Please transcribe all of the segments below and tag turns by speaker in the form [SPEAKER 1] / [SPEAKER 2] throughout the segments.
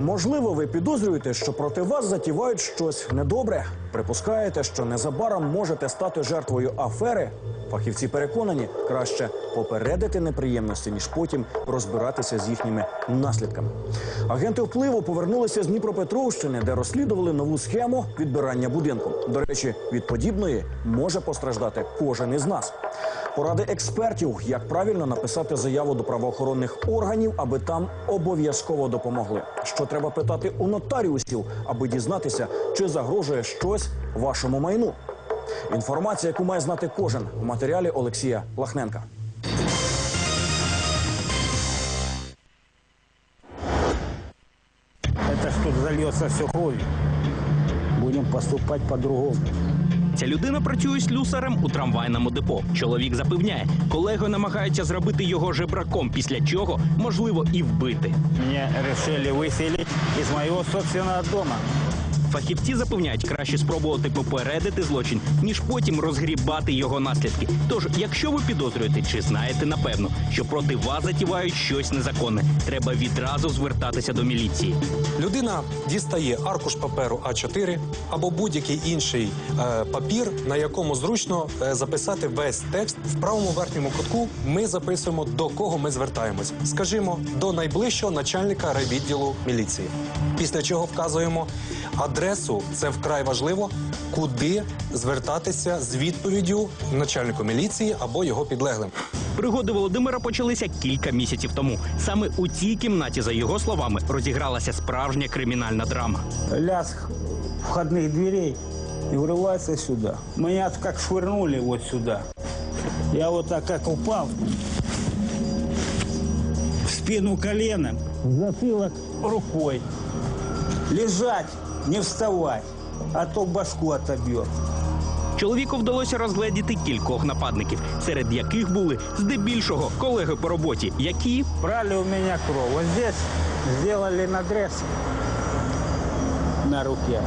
[SPEAKER 1] Можливо, ви підозрюєте, що проти вас затівають щось недобре. Припускаєте, що незабаром можете стати жертвою афери. Фахівці переконані, краще попередити неприємності, ніж потім розбиратися з їхніми наслідками. Агенти впливу повернулися з Дніпропетровщини, де розслідували нову схему відбирання будинку. До речі, від подібної може постраждати кожен із нас. Поради експертів, як правильно написати заяву до правоохоронних органів, аби там обов'язково допомогли. Що треба питати у нотаріусів, аби дізнатися, чи загрожує щось вашому майну. Інформація, яку має знати кожен в матеріалі Олексія Лахненка.
[SPEAKER 2] Это что зальется все кровью. Будем поступать по-другому.
[SPEAKER 3] Ця людина працює слюсарем у трамвайному депо. Чоловік запевняє, колеги намагаються зробити його жебраком, після чого можливо і вбити.
[SPEAKER 2] Мені вирішили виселити із моего собственного дома.
[SPEAKER 3] Фахівці запевняють, краще спробувати попередити злочин, ніж потім розгрібати його наслідки. Тож, якщо ви підозрюєте чи знаєте напевно, що проти вас затівають щось незаконне, треба відразу звертатися до міліції.
[SPEAKER 4] Людина дістає аркуш паперу А4 або будь-який інший е, папір, на якому зручно е, записати весь текст. В правому верхньому кутку ми записуємо, до кого ми звертаємось. Скажімо, до найближчого начальника райвідділу міліції. Після чого вказуємо адресу, це вкрай важливо, куди звертатися з відповіддю начальнику міліції або його підлеглим.
[SPEAKER 3] Пригоди Володимира почалися кілька місяців тому. Саме у цій кімнаті, за його словами, розігралася справжня кримінальна драма.
[SPEAKER 2] Лязг входных дверей и врывается сюда. Меня как швырнули вот сюда. Я вот так как упал. В спину коленом, в затылок рукой. Лежать, не вставать, а то башку отобьет.
[SPEAKER 3] Чоловіку вдалося розгледіти кількох нападників, серед яких були здебільшого колеги по роботі, які
[SPEAKER 2] Брали у меня кровь. Вот здесь сделали надрез на руке.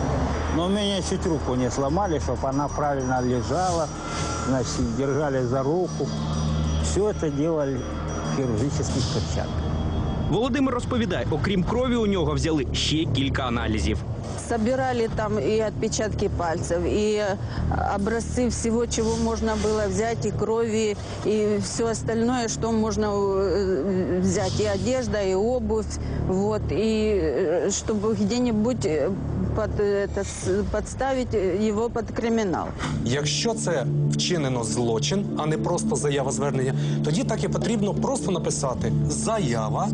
[SPEAKER 2] Но у меня чуть руку не сломали, чтобы она правильно лежала. Значит, держали за руку. Все это делали в хирургических перчатках.
[SPEAKER 3] Володимир розповідає, окрім крові, у нього взяли ще кілька аналізів.
[SPEAKER 5] Собирали там и отпечатки пальцев, и э, образцы всего, чего можно было взять, и крови, и все остальное, что можно э, взять, и одежда, и обувь, вот, и э, чтобы где-нибудь э, под, это, с- подставить его под криминал.
[SPEAKER 4] Якщо це вчинено злочин, а не просто заява звернення, тоді так і потрібно просто написати заява.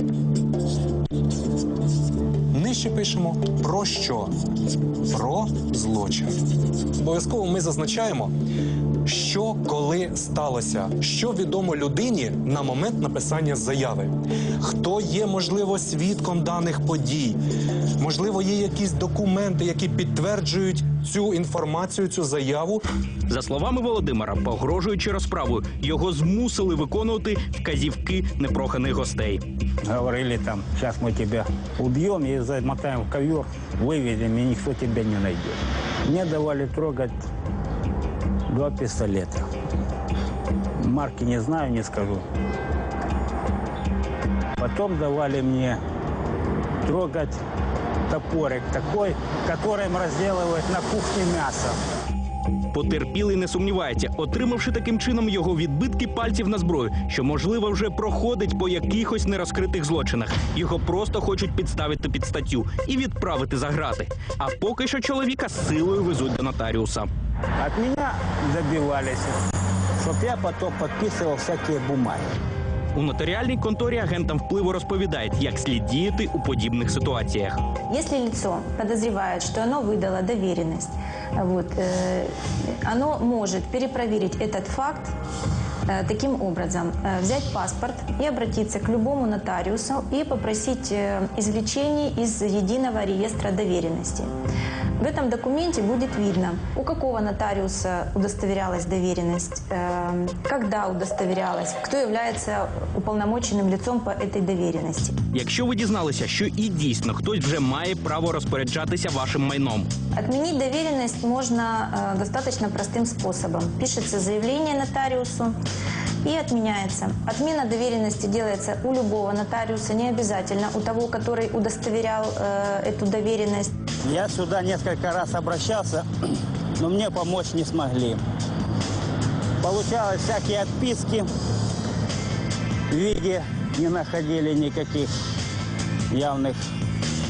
[SPEAKER 4] Нижче пишемо про що? Про злочин. Обов'язково ми зазначаємо, що коли сталося, що відомо людині на момент написання заяви, хто є, можливо, свідком даних подій, можливо, є якісь документи, які підтверджують цю інформацію, цю заяву.
[SPEAKER 3] За словами Володимира, погрожуючи розправою, його змусили виконувати вказівки непроханих гостей.
[SPEAKER 2] Говорили там, сейчас мы тебя убьем и замотаем в ковер, выведем, и никто тебя не найдет. Мне давали трогать два пистолета. Марки не знаю, не скажу. Потом давали мне трогать топорик такой, которым разделывают на кухне мясо.
[SPEAKER 3] Потерпілий не сумнівається, отримавши таким чином його відбитки пальців на зброю, що можливо вже проходить по якихось нерозкритих злочинах. Його просто хочуть підставити під статтю і відправити за грати. А поки що чоловіка силою везуть до нотаріуса.
[SPEAKER 2] От мене добивалися, щоб я потім підписував всякі бумаги.
[SPEAKER 3] У нотаріальній конторі агентам впливу розповідають, як слід діяти у подібних ситуаціях.
[SPEAKER 6] Если лицо подозревает, что оно выдало доверенность, вот, э, оно может перепроверить этот факт э, таким образом. Э, взять паспорт и обратиться к любому нотариусу и попросить э, извлечений из единого реестра доверенностей. В этом документе будет видно, у какого нотариуса удостоверялась доверенность, э, когда удостоверялась, кто является уполномоченным лицом по этой доверенности.
[SPEAKER 3] Якщо ви дізналися, що і дійсно хтось вже має право розпоряджатися вашим майном,
[SPEAKER 6] Отменить доверенность можно э, достаточно простым способом. Пишется заявление нотариусу, И отменяется. Отмена доверенности делается у любого нотариуса, не обязательно у того, который удостоверял э, эту доверенность.
[SPEAKER 2] Я сюда несколько раз обращался, но мне помочь не смогли. Получалось всякие отписки. В виде не находили никаких явных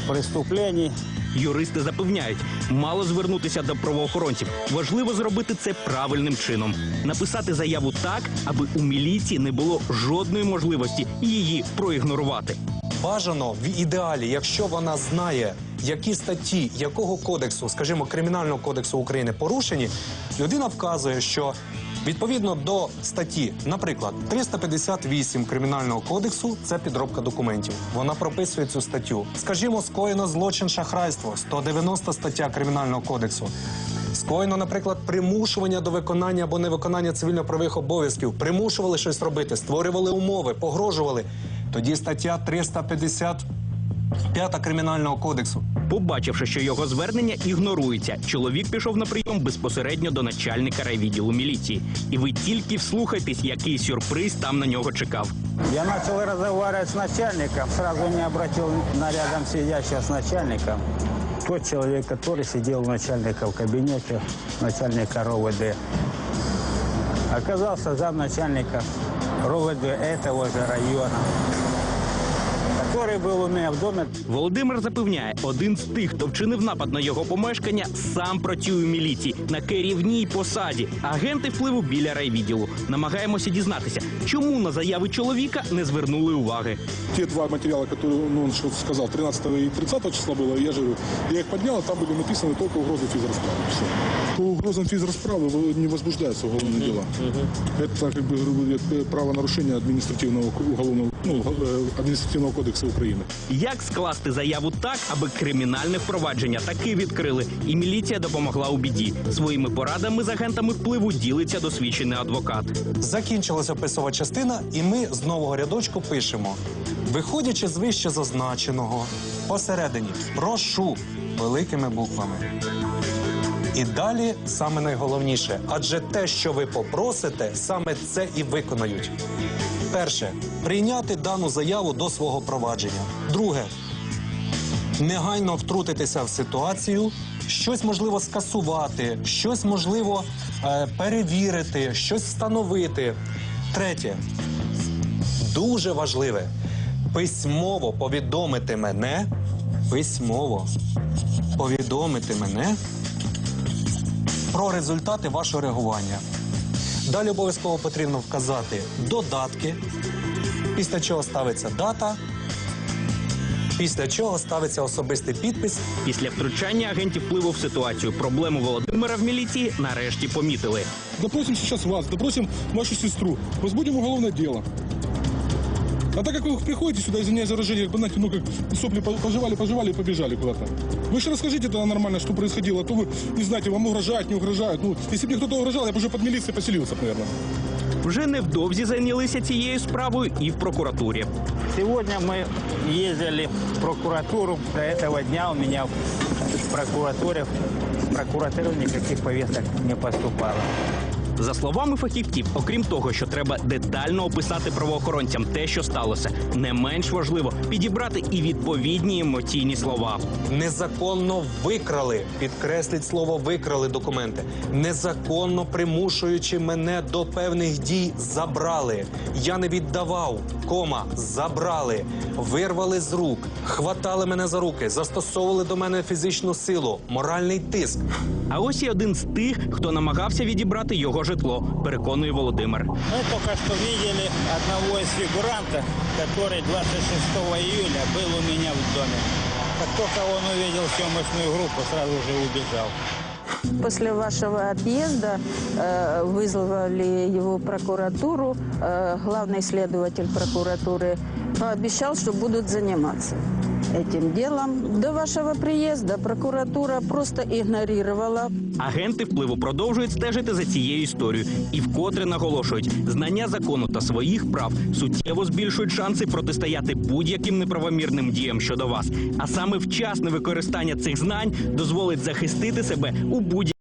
[SPEAKER 2] преступлений.
[SPEAKER 3] Юристи запевняють, мало звернутися до правоохоронців. Важливо зробити це правильним чином. Написати заяву так, аби у міліції не було жодної можливості її проігнорувати.
[SPEAKER 4] Бажано в ідеалі, якщо вона знає, які статті якого кодексу, скажімо, кримінального кодексу України порушені, людина вказує, що відповідно до статті, наприклад, 358 кримінального кодексу це підробка документів. Вона прописує цю статтю. Скажімо, скоєно злочин шахрайство, 190 стаття кримінального кодексу. Скоєно, наприклад, примушування до виконання або невиконання цивільно-правових обов'язків, примушували щось робити, створювали умови, погрожували. Тоді стаття 355 кримінального кодексу.
[SPEAKER 3] Побачивши, що його звернення ігнорується, чоловік пішов на прийом безпосередньо до начальника райвідділу міліції. І ви тільки вслухайтесь, який сюрприз там на нього чекав.
[SPEAKER 2] Я начал разговаривать с начальником, сразу не обратил на рядом сидящего с начальником. Тот человек, который сидел у начальника в кабинете, начальника РОВД, оказался замначальника РОВД этого же района, который был у меня в доме
[SPEAKER 3] Володимир запевняє, один з тих, хто вчинив напад на його помешкання, сам працює в міліції на керівній посаді. Агенти впливу біля райвідділу. Намагаємося дізнатися, чому на заяви чоловіка не звернули уваги.
[SPEAKER 7] те два материала, которые ну, он что-то сказал, 13 и 30 числа было, я же говорю, я их поднял, а там были написаны только угрозы физрасправы. Все. По угрозам физрасправы вы- не возбуждаются уголовные дела. Это как бы грубо говоря, правонарушение административного уголовного, ну, э, административного кодекса Украины.
[SPEAKER 3] Як скласти заяву так, аби кримінальне впровадження таки відкрили, і міліція допомогла у біді. Своїми порадами з агентами впливу ділиться досвідчений адвокат.
[SPEAKER 4] Закінчилася описова частина, і ми з нового рядочку пишемо: виходячи з вище зазначеного, посередині прошу великими буквами. І далі саме найголовніше, адже те, що ви попросите, саме це і виконають. Перше прийняти дану заяву до свого провадження. Друге негайно втрутитися в ситуацію, щось можливо скасувати, щось можливо е, перевірити, щось встановити. Третє, дуже важливе письмово повідомити мене, письмово повідомити мене про результати вашого реагування. Далі обов'язково потрібно вказати додатки, після чого ставиться дата, після чого ставиться особистий підпис
[SPEAKER 3] Після втручання агентів впливу в ситуацію проблему Володимира в міліції нарешті помітили.
[SPEAKER 7] Допросимо зараз вас, допросимо вашу сестру, розбудемо головне дело. А так как вы приходите сюда, извиняюсь за выражение, как бы, знаете, ну как сопли по- пожевали, пожевали и побежали куда-то. Вы еще расскажите тогда нормально, что происходило, а то вы не знаете, вам угрожают, не угрожают. Ну, если бы мне кто-то угрожал, я бы уже под милицией поселился, наверное.
[SPEAKER 3] Вже невдовзі зайнялися цією справою і в прокуратурі.
[SPEAKER 2] Сегодня мы ездили в прокуратуру. До этого дня у меня в прокуратуре, в прокуратуру никаких повесток не поступало.
[SPEAKER 3] За словами фахівців, окрім того, що треба детально описати правоохоронцям те, що сталося, не менш важливо підібрати і відповідні емоційні слова.
[SPEAKER 4] незаконно викрали, підкресліть слово викрали документи, незаконно примушуючи мене до певних дій, забрали. Я не віддавав, кома, забрали, вирвали з рук, хватали мене за руки, застосовували до мене фізичну силу, моральний тиск.
[SPEAKER 3] А ось і один з тих, хто намагався відібрати його житло, переконує Володимир.
[SPEAKER 2] Мы только что видели одного из фигурантов, который 26 июля был у меня в доме. Как только он увидел съемочную группу, сразу же убежал.
[SPEAKER 5] После вашего отъезда э, вызвали его в прокуратуру. Э, главный следователь прокуратуры пообещал, что будут заниматься этим делом. До вашего приезда прокуратура просто игнорировала
[SPEAKER 3] Агенти впливу продовжують стежити за цією історією і вкотре наголошують, знання закону та своїх прав суттєво збільшують шанси протистояти будь-яким неправомірним діям щодо вас. А саме вчасне використання цих знань дозволить захистити себе у будь